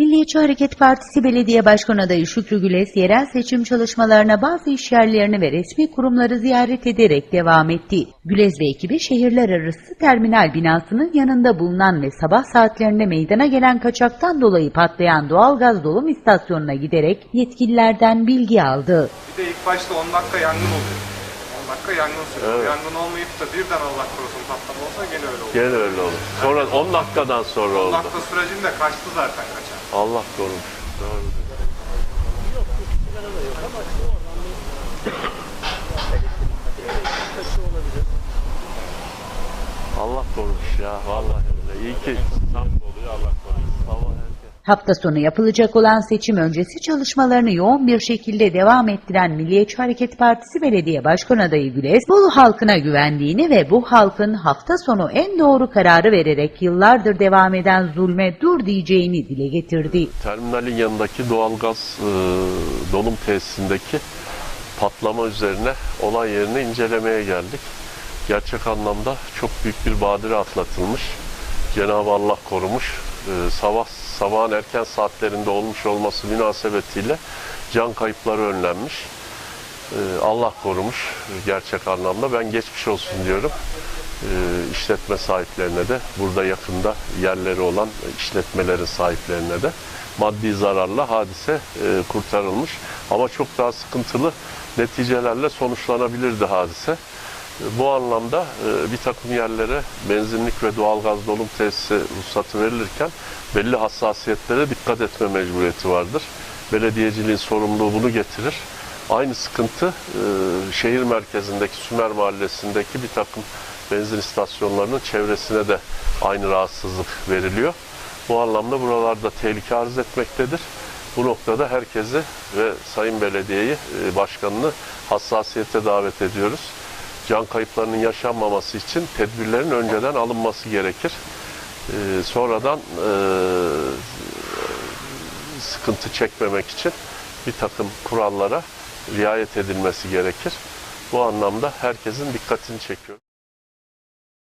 Milliyetçi Hareket Partisi Belediye Başkan Adayı Şükrü Güles, yerel seçim çalışmalarına bazı işyerlerini ve resmi kurumları ziyaret ederek devam etti. Güles ve ekibi şehirler arası terminal binasının yanında bulunan ve sabah saatlerinde meydana gelen kaçaktan dolayı patlayan doğalgaz dolum istasyonuna giderek yetkililerden bilgi aldı. Bir de ilk başta 10 dakika yangın oluyor. 10 dakika yangın sürüyor. Evet. Yangın olmayıp da birden Allah korusun patlama olsa gene öyle olur. Gene öyle olur. Sonra 10 dakikadan sonra 10 oldu. dakika sürecinde kaçtı zaten kaçan. Allah korumuş. Doğru. Allah korumuş ya vallahi öyle. İyi ki tam oluyor Allah. Hafta sonu yapılacak olan seçim öncesi çalışmalarını yoğun bir şekilde devam ettiren Milliyetçi Hareket Partisi Belediye Başkan Adayı Güles, Bolu halkına güvendiğini ve bu halkın hafta sonu en doğru kararı vererek yıllardır devam eden zulme dur diyeceğini dile getirdi. Terminalin yanındaki doğalgaz e, dolum tesisindeki patlama üzerine olay yerini incelemeye geldik. Gerçek anlamda çok büyük bir badire atlatılmış. Cenab-ı Allah korumuş. E, sabah sabahın erken saatlerinde olmuş olması münasebetiyle can kayıpları önlenmiş. E, Allah korumuş e, gerçek anlamda. Ben geçmiş olsun diyorum. E, işletme sahiplerine de burada yakında yerleri olan işletmelerin sahiplerine de maddi zararla hadise e, kurtarılmış. Ama çok daha sıkıntılı neticelerle sonuçlanabilirdi hadise. Bu anlamda e, bir takım yerlere benzinlik ve doğalgaz dolum tesisi ruhsatı verilirken belli hassasiyetlere dikkat etme mecburiyeti vardır. Belediyeciliğin sorumluluğu bunu getirir. Aynı sıkıntı e, şehir merkezindeki Sümer Mahallesi'ndeki bir takım benzin istasyonlarının çevresine de aynı rahatsızlık veriliyor. Bu anlamda buralarda tehlike arz etmektedir. Bu noktada herkesi ve Sayın Belediye'yi, e, başkanını hassasiyete davet ediyoruz. Can kayıplarının yaşanmaması için tedbirlerin önceden alınması gerekir. E, sonradan e, sıkıntı çekmemek için bir takım kurallara riayet edilmesi gerekir. Bu anlamda herkesin dikkatini çekiyor.